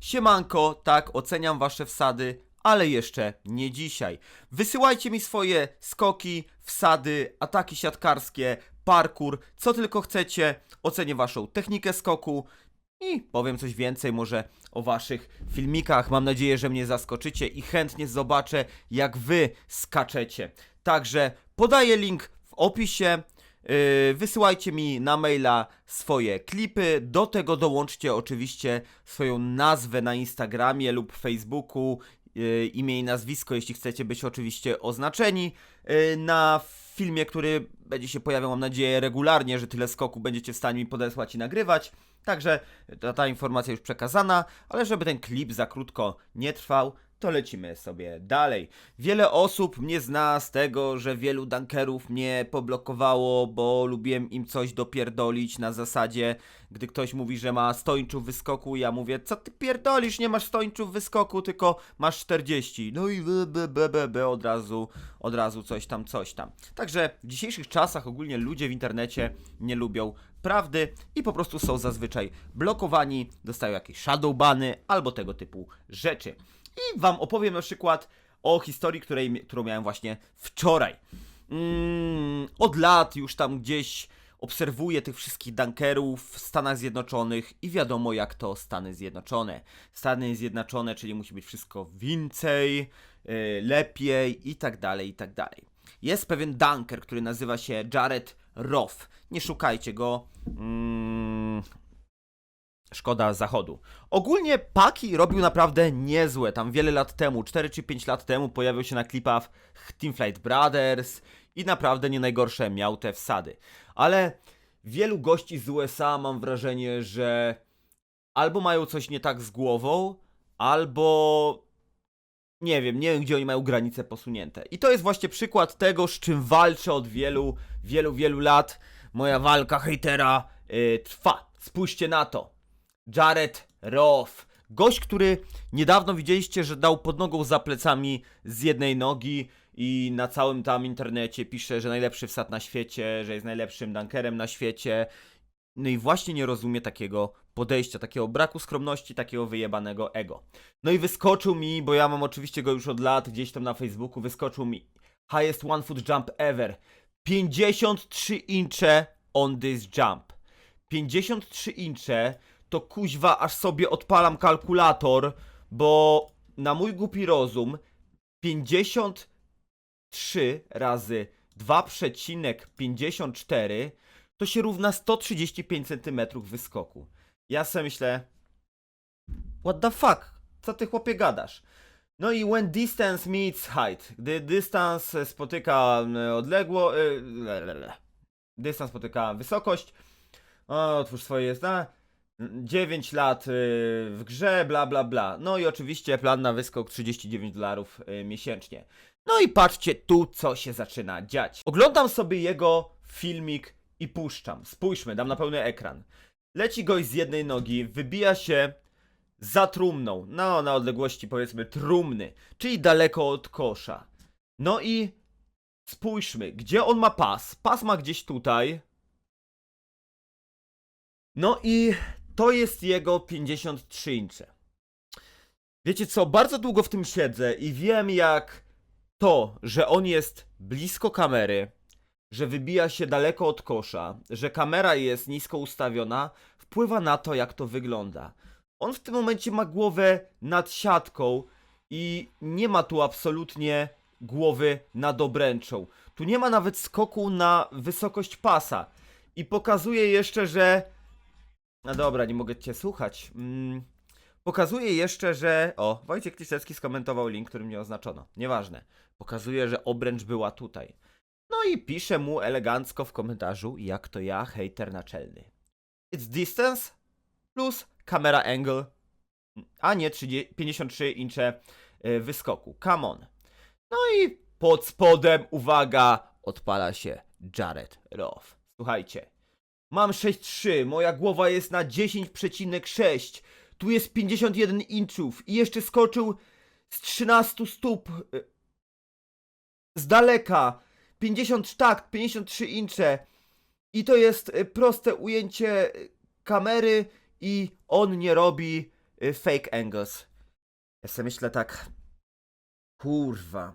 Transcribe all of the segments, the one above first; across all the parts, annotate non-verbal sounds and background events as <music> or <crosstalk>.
Siemanko, tak, oceniam wasze wsady, ale jeszcze nie dzisiaj. Wysyłajcie mi swoje skoki, wsady, ataki siatkarskie, parkour, co tylko chcecie. Ocenię waszą technikę skoku i powiem coś więcej może o waszych filmikach. Mam nadzieję, że mnie zaskoczycie i chętnie zobaczę, jak wy skaczecie. Także podaję link w opisie. Yy, wysyłajcie mi na maila swoje klipy. Do tego dołączcie oczywiście swoją nazwę na Instagramie lub Facebooku, yy, imię i nazwisko, jeśli chcecie być oczywiście oznaczeni yy, na filmie, który będzie się pojawiał, mam nadzieję, regularnie, że tyle skoku będziecie w stanie mi podesłać i nagrywać. Także ta, ta informacja już przekazana, ale żeby ten klip za krótko nie trwał, to lecimy sobie dalej. Wiele osób mnie zna z tego, że wielu dunkerów mnie poblokowało, bo lubiłem im coś dopierdolić na zasadzie, gdy ktoś mówi, że ma stończów wyskoku, ja mówię, co ty pierdolisz, nie masz stończów wyskoku, tylko masz 40. No i b, b, b, b, b, od razu, od razu coś tam, coś tam. Także w dzisiejszych czasach ogólnie ludzie w internecie nie lubią prawdy i po prostu są zazwyczaj blokowani, dostają jakieś shadowbany albo tego typu rzeczy. I wam opowiem na przykład o historii, której, którą miałem właśnie wczoraj. Mm, od lat już tam gdzieś obserwuję tych wszystkich dunkerów w Stanach Zjednoczonych i wiadomo jak to Stany Zjednoczone. Stany Zjednoczone, czyli musi być wszystko więcej, yy, lepiej i tak dalej, i tak dalej. Jest pewien dunker, który nazywa się Jared Roth. Nie szukajcie go. Mm, Szkoda zachodu. Ogólnie Paki robił naprawdę niezłe. Tam wiele lat temu, 4 czy 5 lat temu, pojawił się na klipach Teamflight Brothers i naprawdę nie najgorsze miał te wsady. Ale wielu gości z USA mam wrażenie, że albo mają coś nie tak z głową, albo nie wiem, nie wiem gdzie oni mają granice posunięte. I to jest właśnie przykład tego, z czym walczę od wielu, wielu, wielu lat. Moja walka hejtera yy, trwa. Spójrzcie na to. Jared Roth. Gość, który niedawno widzieliście, że dał pod nogą za plecami z jednej nogi i na całym tam internecie pisze, że najlepszy wsad na świecie, że jest najlepszym dunkerem na świecie. No i właśnie nie rozumie takiego podejścia, takiego braku skromności, takiego wyjebanego ego. No i wyskoczył mi, bo ja mam oczywiście go już od lat gdzieś tam na Facebooku, wyskoczył mi highest one foot jump ever. 53 incze on this jump. 53 incze to kuźwa aż sobie odpalam kalkulator, bo na mój głupi rozum 53 razy 2,54 to się równa 135 cm wyskoku. Ja sobie myślę, what the fuck, co ty chłopie gadasz? No i when distance meets height, gdy dystans spotyka e, odległo, le, le, le. dystans spotyka wysokość, o, otwórz swoje zna. 9 lat y, w grze, bla bla bla. No i oczywiście plan na wyskok 39 dolarów y, miesięcznie. No i patrzcie tu, co się zaczyna dziać. Oglądam sobie jego filmik i puszczam. Spójrzmy, dam na pełny ekran. Leci gość z jednej nogi, wybija się za trumną, no na odległości powiedzmy trumny, czyli daleko od kosza. No i spójrzmy, gdzie on ma pas? Pas ma gdzieś tutaj. No i to jest jego 53 incze. Wiecie co, bardzo długo w tym siedzę i wiem jak to, że on jest blisko kamery, że wybija się daleko od kosza, że kamera jest nisko ustawiona, wpływa na to jak to wygląda. On w tym momencie ma głowę nad siatką i nie ma tu absolutnie głowy nad obręczą. Tu nie ma nawet skoku na wysokość pasa. I pokazuje jeszcze, że no dobra, nie mogę cię słuchać. Mm, pokazuje jeszcze, że. O, Wojciech Kliszewski skomentował link, który mnie oznaczono. Nieważne. Pokazuje, że obręcz była tutaj. No i pisze mu elegancko w komentarzu, jak to ja, hater naczelny. It's distance plus camera angle, a nie 30, 53 incze y, wyskoku. Come on. No i pod spodem, uwaga, odpala się Jared Roth. Słuchajcie. Mam 6,3, moja głowa jest na 10,6. Tu jest 51 inczów i jeszcze skoczył z 13 stóp. y, Z daleka. 50 tak, 53 incze. I to jest y, proste ujęcie y, kamery i on nie robi fake angles. Ja sobie myślę tak, kurwa.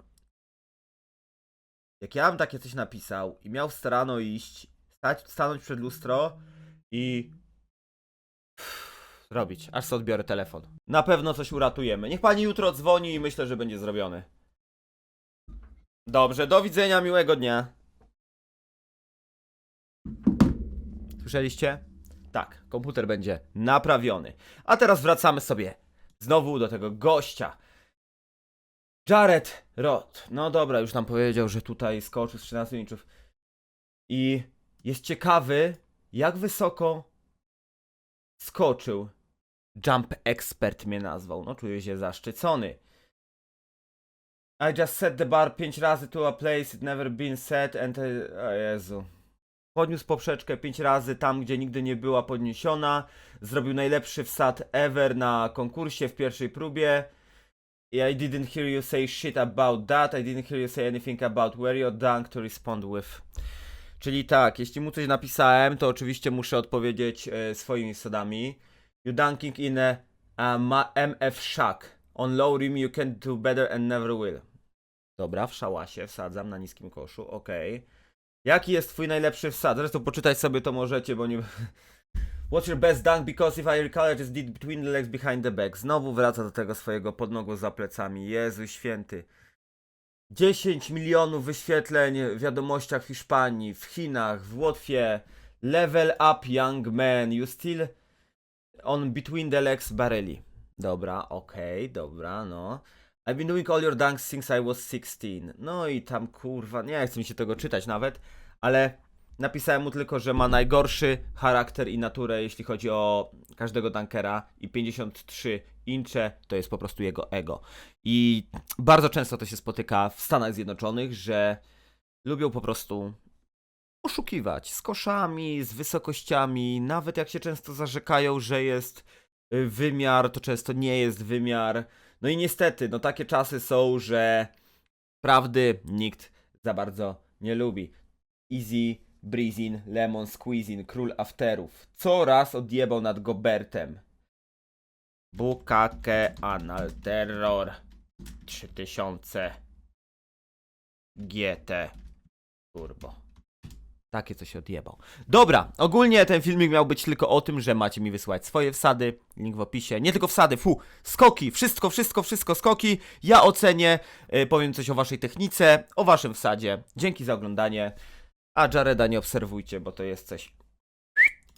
Jak ja bym takie coś napisał i miał starano iść, stać, stanąć przed lustro i robić, aż sobie odbiorę telefon. Na pewno coś uratujemy. Niech pani jutro dzwoni i myślę, że będzie zrobione. Dobrze, do widzenia, miłego dnia. Słyszeliście? Tak, komputer będzie naprawiony. A teraz wracamy sobie znowu do tego gościa. Jared Roth. No dobra, już nam powiedział, że tutaj skoczył z 13 inczów. I jest ciekawy, jak wysoko skoczył. Jump Expert mnie nazwał. No, czuję się zaszczycony. I just set the bar 5 razy to a place it never been set and... I- O Jezu. Podniósł poprzeczkę 5 razy tam, gdzie nigdy nie była podniesiona. Zrobił najlepszy wsad ever na konkursie w pierwszej próbie. I didn't hear you say shit about that. I didn't hear you say anything about where your dunk to respond with. Czyli tak, jeśli mu coś napisałem, to oczywiście muszę odpowiedzieć e, swoimi wsadami. You dunking in a, a ma- MF Shack. On low rim you can do better and never will. Dobra, w szałasie wsadzam na niskim koszu, okej. Jaki jest twój najlepszy wsad? Zresztą poczytać sobie to możecie, bo nie... <laughs> What's your best dunk? Because if I recall it is deep between the legs behind the back. Znowu wraca do tego swojego podnogu za plecami. Jezu święty. 10 milionów wyświetleń w wiadomościach w Hiszpanii, w Chinach, w Łotwie. Level up young man. You still on between the legs barely. Dobra, okej, dobra, no. I've been doing all your dunks since I was 16. No i tam kurwa, nie chce mi się tego czytać nawet, ale napisałem mu tylko, że ma najgorszy charakter i naturę, jeśli chodzi o każdego dunkera i 53 incze to jest po prostu jego ego. I bardzo często to się spotyka w Stanach Zjednoczonych, że lubią po prostu oszukiwać z koszami, z wysokościami, nawet jak się często zarzekają, że jest wymiar, to często nie jest wymiar. No i niestety, no takie czasy są, że prawdy nikt za bardzo nie lubi. Easy, Breezin, Lemon Squeezin, król afterów. Coraz odjebał nad Gobertem. Bukake Anal Terror 3000 GT Turbo. Takie coś odjebał. Dobra, ogólnie ten filmik miał być tylko o tym, że macie mi wysłać swoje wsady. Link w opisie. Nie tylko wsady, fu, skoki, wszystko, wszystko, wszystko skoki. Ja ocenię, y, powiem coś o waszej technice, o waszym wsadzie. Dzięki za oglądanie. A Jareda nie obserwujcie, bo to jest coś